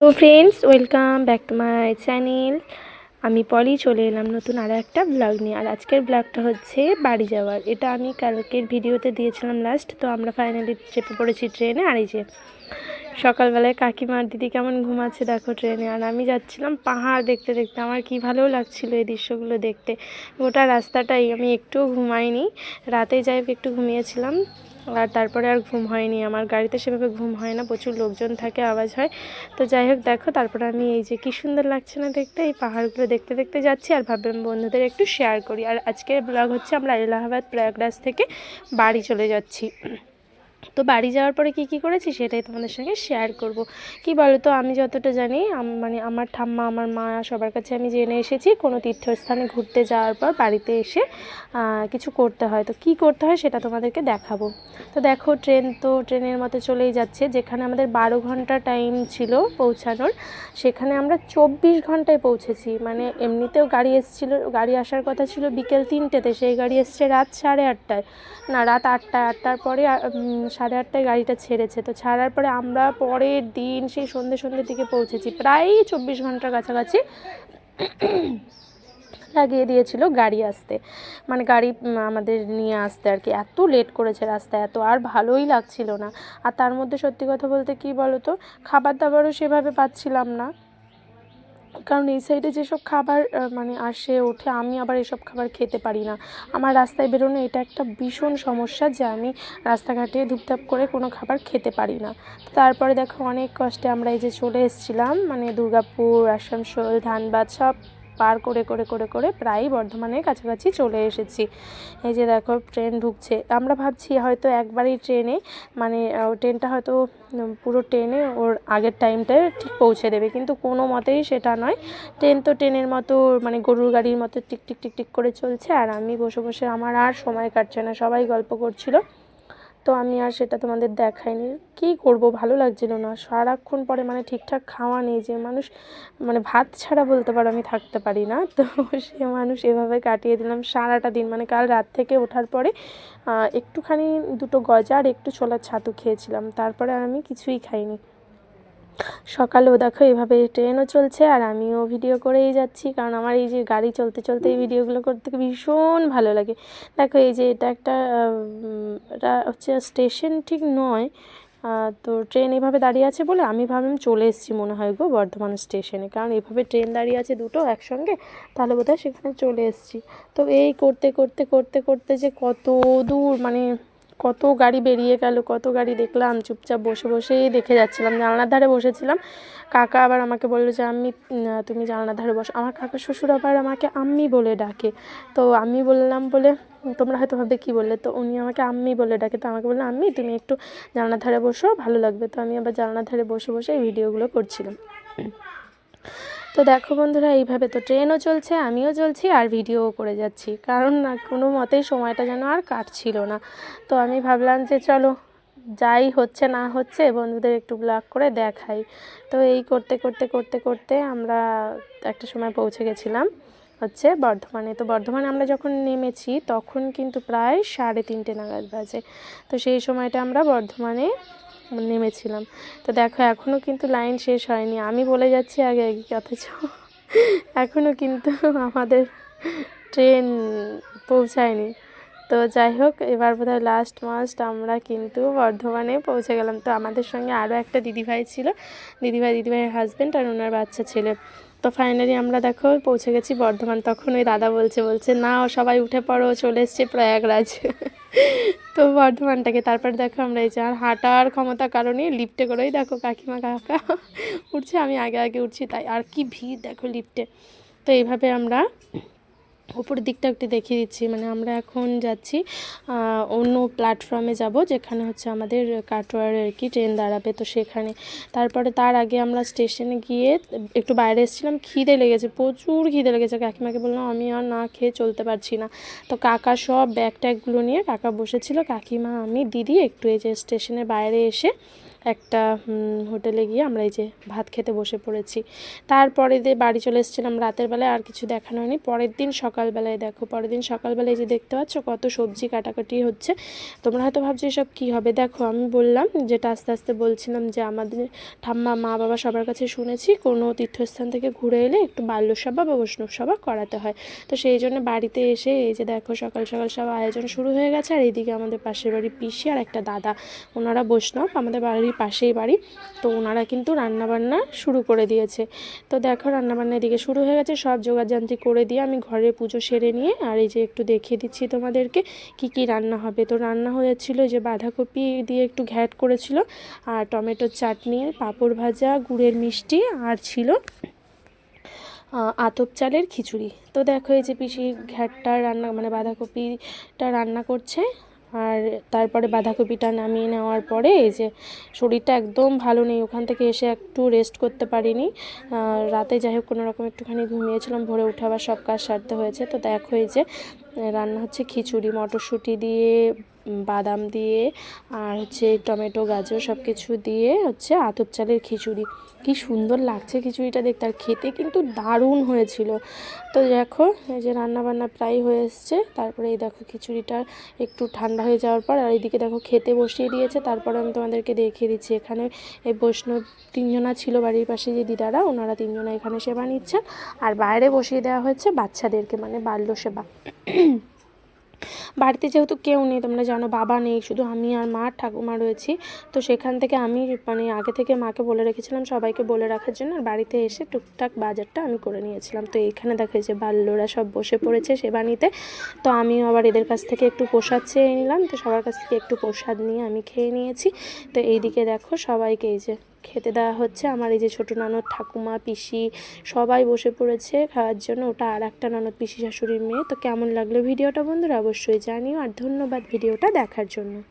তো friends welcome back to my channel আমি পলি, চলে এলাম নতুন আরও একটা ব্লগ নিয়ে। আর আজকের ব্লগটা হচ্ছে বাড়ি যাওয়ার। এটা আমি কালকের ভিডিওতে দিয়েছিলাম লাস্ট তো আমরা ফাইনালি চেপে পড়েছি ট্রেনে আর এই যে সকালবেলায় কাকিমার দিদি কেমন ঘুমাচ্ছে দেখো ট্রেনে আর আমি যাচ্ছিলাম পাহাড় দেখতে দেখতে। আমার কি ভালো লাগছিল এই দৃশ্যগুলো দেখতে। গোটা রাস্তাটাই আমি একটুও ঘুমাইনি। রাতে যাই একটু ঘুমিয়েছিলাম। আর তারপরে আর ঘুম হয়নি। আমার গাড়িতে সেভাবে ঘুম হয় না, প্রচুর লোকজন থাকে, আওয়াজ হয়। তো যাই হোক, দেখো, তারপরে আমি এই যে কী সুন্দর লাগছে না দেখতে, এই পাহাড়গুলো দেখতে দেখতে যাচ্ছি আর ভাবলাম বন্ধুদের একটু শেয়ার করি। আর আজকের ব্লগ হচ্ছে আমরা এলাহাবাদ প্রয়াগরাজ থেকে বাড়ি চলে যাচ্ছি। তো বাড়ি যাওয়ার পরে কি কি করেছি সেটাই তোমাদের সঙ্গে শেয়ার করব। কি বলো তো আমি যতটা জানি মানে আমার ঠাম্মা, আমার মা, সবার কাছে আমি জেনে এসেছি কোনো তীর্থস্থানে ঘুরতে যাওয়ার পর বাড়িতে এসে কিছু করতে হয়। তো কি করতে হয় সেটা তোমাদেরকে দেখাবো। তো দেখো, ট্রেন তো ট্রেনের মতো চলেই যাচ্ছে। যেখানে আমাদের বারো ঘণ্টা টাইম ছিল পৌঁছানোর, সেখানে আমরা চব্বিশ ঘন্টায় পৌঁছেছি। মানে এমনিতেও গাড়ি এসেছিল, গাড়ি আসার কথা ছিল বিকেল তিনটেতে। সেই গাড়ি এসছে রাত সাড়ে আটটায়। না, রাত আটটায়। আটটার পরে সাড়ে আটটায় গাড়িটা ছেড়েছে। তো ছাড়ার পরে আমরা পরের দিন সেই সন্ধ্যে সন্ধ্যের দিকে পৌঁছেছি। প্রায় চব্বিশ ঘণ্টার কাছাকাছি লাগিয়ে দিয়েছিল গাড়ি আসতে। মানে গাড়ি আমাদের নিয়ে আসতে আর কি। এত লেট করেছে রাস্তায় এত আর ভালোই লাগছিল না। আর তার মধ্যে সত্যি কথা বলতে কি বলো তো খাবার দাবারও সেভাবে পাচ্ছিলাম না। কারণ এই সাইডে যেসব খাবার মানে আসে, ওঠে, আমি আবার এসব খাবার খেতে পারি না। আমার রাস্তায় বেরোনো এটা একটা ভীষণ সমস্যা যে আমি রাস্তাঘাটে ধুপধাপ করে কোনো খাবার খেতে পারি না। তারপরে দেখো অনেক কষ্টে আমরা এই যে চলে এসেছিলাম মানে দুর্গাপুর, আসানসোল, ধানবাদ, সব পার করে করে করে করে প্রায় বর্ধমানের কাছাকাছি চলে এসেছি। এই যে দেখো, ট্রেন ঢুকছে। আমরা ভাবছি হয়তো একবারই ট্রেনে মানে ট্রেনটা হয়তো পুরো ট্রেনে ওর আগের টাইমটায় ঠিক পৌঁছে দেবে। কিন্তু কোনো মতেই সেটা নয়। ট্রেন তো ট্রেনের মতো মানে গরুর গাড়ির মতো টিক টিক টিক টিক করে চলছে। আর আমি বসে বসে আমার আর সময় কাটছে না। সবাই গল্প করছিল। তো আমি আর সেটা তোমাদের দেখাইনি। কী করব? ভালো লাগছিল না। সারাক্ষণ পরে মানে ঠিকঠাক খাওয়া নেই যে মানুষ মানে ভাত ছাড়া বলতে পারো আমি থাকতে পারি না। তো সে মানুষ এভাবে কাটিয়ে দিলাম সারাটা দিন। মানে কাল রাত থেকে ওঠার পরে একটুখানি দুটো গজা আর একটু ছোলার ছাতু খেয়েছিলাম। তারপরে আর আমি কিছুই খাইনি। সকালেও দেখো এভাবে ট্রেনও চলছে আর আমিও ভিডিও করেই যাচ্ছি। কারণ আমার এই যে গাড়ি চলতে চলতে এই ভিডিওগুলো করতে ভীষণ ভালো লাগে। দেখো এই যে এটা একটা হচ্ছে স্টেশন ঠিক নয়। তো ট্রেন এভাবে দাঁড়িয়ে আছে বলে আমি ভাবলাম চলে এসেছি মনে হয় গো বর্ধমান স্টেশনে। কারণ এভাবে ট্রেন দাঁড়িয়ে আছে দুটো একসঙ্গে, তাহলে বোধহয় সেখানে চলে এসেছি। তো এই করতে করতে করতে করতে যে কত দূর মানে কত গাড়ি বেরিয়ে গেল, কত গাড়ি দেখলাম, চুপচাপ বসে বসেই দেখে যাচ্ছিলাম। জানলার ধারে বসেছিলাম। কাকা আবার আমাকে বলল যে আমি তুমি জানলার ধারে বসো। আমার কাকা শ্বশুর আবার আমাকে আম্মি বলে ডাকে। তো আমি বললাম বলে, তোমরা হয়তো ভাববে, কী বললে? তো উনি আমাকে আম্মি বলে ডাকে। তো আমাকে বলল, আম্মি, তুমি একটু জানলার ধারে বসো, ভালো লাগবে। তো আমি আবার জানলার ধারে বসে বসে এই ভিডিওগুলো করছিলাম। তো দেখো বন্ধুরা, এইভাবে তো ট্রেনও চলছে, আমিও চলছি আর ভিডিও করে যাচ্ছি। কারণ না, কোনো মতেই সময়টা যেন আর কাটছিল না। তো আমি ভাবলাম যে চলো, যাই হচ্ছে না হচ্ছে, বন্ধুদের একটু ব্লগ করে দেখাই। তো এই করতে করতে করতে করতে আমরা একটা সময় পৌঁছে গেছিলাম হচ্ছে বর্ধমানে। তো বর্ধমানে আমরা যখন নেমেছি, তখন কিন্তু প্রায় সাড়ে তিনটে নাগাদ বাজে। তো সেই সময়টা আমরা বর্ধমানে নেমেছিলাম। তো দেখো এখনও কিন্তু লাইন শেষ হয়নি। আমি বলে যাচ্ছি আগে আগে অথচ এখনও কিন্তু আমাদের ট্রেন পৌঁছায়নি। তো যাই হোক, এবার বোধহয় লাস্ট মাস্ট আমরা কিন্তু বর্ধমানে পৌঁছে গেলাম। তো আমাদের সঙ্গে আরও একটা দিদিভাই ছিল। দিদিভাই, দিদিভাইয়ের হাজব্যান্ড আর ওনার বাচ্চা ছেলে। তো ফাইনালি আমরা দেখো, পৌঁছে গেছি বর্ধমান। তখন ওই দাদা বলছে বলছে না সবাই উঠে পড়ো, চলে এসছে প্রয়াগরাজ। তো বর্ধমানটাকে, তারপর দেখো আমরা এই যে আর হাঁটার ক্ষমতার কারণে লিফটে করেই দেখো কাকিমা, কাকা উঠছে, আমি আগে আগে উঠছি, তাই আর কি ভিড় দেখো লিফটে তো এইভাবে আমরা উপরের দিকটা একটু দেখিয়ে দিচ্ছি। মানে আমরা এখন যাচ্ছি অন্য প্ল্যাটফর্মে যাব, যেখানে হচ্ছে আমাদের কাটোয়ার আর কি ট্রেন দাঁড়াবে। তো সেখানে, তারপরে তার আগে আমরা স্টেশনে গিয়ে একটু বাইরে এসেছিলাম, খিদে লেগেছে, প্রচুর খিদে লেগেছে। কাকিমাকে বললাম, আমি আর না খেয়ে চলতে পারছি না। তো কাকা সব ব্যাগ ট্যাগগুলো নিয়ে, কাকা বসেছিল, কাকিমা, আমি দিদি একটু এই যে স্টেশনের বাইরে এসে একটা হোটেলে গিয়ে আমরা এই যে ভাত খেতে বসে পড়েছি। তারপরে দিয়ে বাড়ি চলে এসেছিলাম রাতের বেলায়, আর কিছু দেখানো হয়নি। পরের দিন সকালবেলায় দেখো, পরের দিন সকালবেলায় যে দেখতে পাচ্ছ কত সবজি কাটাকাটি হচ্ছে। তোমরা হয়তো ভাবছ এসব কী হবে? দেখো, আমি বললাম যেটা আস্তে আস্তে বলছিলাম যে আমাদের ঠাম্মা, মা, বাবা সবার কাছে শুনেছি, কোনো তীর্থস্থান থেকে ঘুরে এলে একটু বাল্যসভা বা বৈষ্ণব সভা করাতে হয়। তো সেই জন্য বাড়িতে এসে এই যে দেখো, সকাল সকাল সব আয়োজন শুরু হয়ে গেছে। আর এইদিকে আমাদের পাশের বাড়ি পিসি আর একটা দাদা, ওনারা বৈষ্ণব, আমাদের বাড়ির পাশেই বাড়ি, তো ওনারা কিন্তু রান্নাবান্না শুরু করে দিয়েছে। তো দেখো রান্নাবান্না এদিকে শুরু হয়ে গেছে, সব যোগাযান্ত্রী করে দিয়ে আমি ঘরে পুজো সেরে নিয়ে আর এই যে একটু দেখিয়ে দিচ্ছি তোমাদেরকে কি কি রান্না হবে। তো রান্না হয়েছিল যে বাঁধাকপি দিয়ে একটু ঘ্যাট করেছিল আর টমেটোর চাটনি, পাঁপড় ভাজা, গুড়ের মিষ্টি আর ছিল আতপ চালের খিচুড়ি। তো দেখো এই যে পিসি ঘ্যাটটা রান্না মানে বাঁধাকপিটা রান্না করছে। আর তারপরে বাঁধাকপিটা নামিয়ে নেওয়ার পরে এই যে শরীরটা একদম ভালো নেই, ওখান থেকে এসে একটু রেস্ট করতে পারিনি। রাতে যাই হোক কোনো রকম একটুখানি ঘুমিয়েছিলাম, ভোরে উঠে আবার সব কাজ সারতে হয়েছে। তো দেখ এই যে, রান্না হচ্ছে খিচুড়ি, মটরশুঁটি দিয়ে বাদাম দিয়ে আর হচ্ছে টমেটো, গাজর সব কিছু দিয়ে হচ্ছে আতপ চালের খিচুড়ি। কি সুন্দর লাগছে খিচুড়িটা দেখতে। আর খেতে কিন্তু দারুণ হয়েছিল। তো দেখো, এই যে রান্নাবান্না প্রায় হয়ে এসছে। তারপরে এই দেখো খিচুড়িটা একটু ঠান্ডা হয়ে যাওয়ার পর, আর এইদিকে দেখো খেতে বসিয়ে দিয়েছে। তারপরে আমি তোমাদেরকে দেখিয়ে দিচ্ছি, এখানে এই বৈষ্ণব তিনজনা ছিল বাড়ির পাশে যে দিদারা, ওনারা তিনজনা এখানে সেবা নিচ্ছেন। আর বাইরে বসিয়ে দেওয়া হয়েছে বাচ্চাদেরকে মানে বাল্য সেবা। বাড়িতে যেহেতু কেউ নেই, তোমরা জানো বাবা নেই, শুধু আমি আর মা ঠাকুমা রয়েছি। তো সেখান থেকে আমি মানে আগে থেকে মাকে বলে রেখেছিলাম সবাইকে বলে রাখার জন্য, আর বাড়িতে এসে টুকটাক বাজারটা আমি করে নিয়েছিলাম। তো এইখানে দেখো যে বাল্যরা সব বসে পড়েছে সেবা নিতে। তো আমিও আবার এদের কাছ থেকে একটু প্রসাদ চেয়ে নিলাম। তো সবার কাছ থেকে একটু প্রসাদ নিয়ে আমি খেয়ে নিয়েছি। তো এইদিকে দেখো সবাইকে এই যে খেতে দেওয়া হচ্ছে। আমার এই যে ছোটো ননদ, ঠাকুমা, পিসি সবাই বসে পড়েছে খাওয়ার জন্য। ওটা আর একটা ননদ, পিসি শাশুড়ির মেয়ে। তো কেমন লাগল ভিডিওটা বন্ধুরা অবশ্যই জানিও। আর ধন্যবাদ ভিডিওটা দেখার জন্য।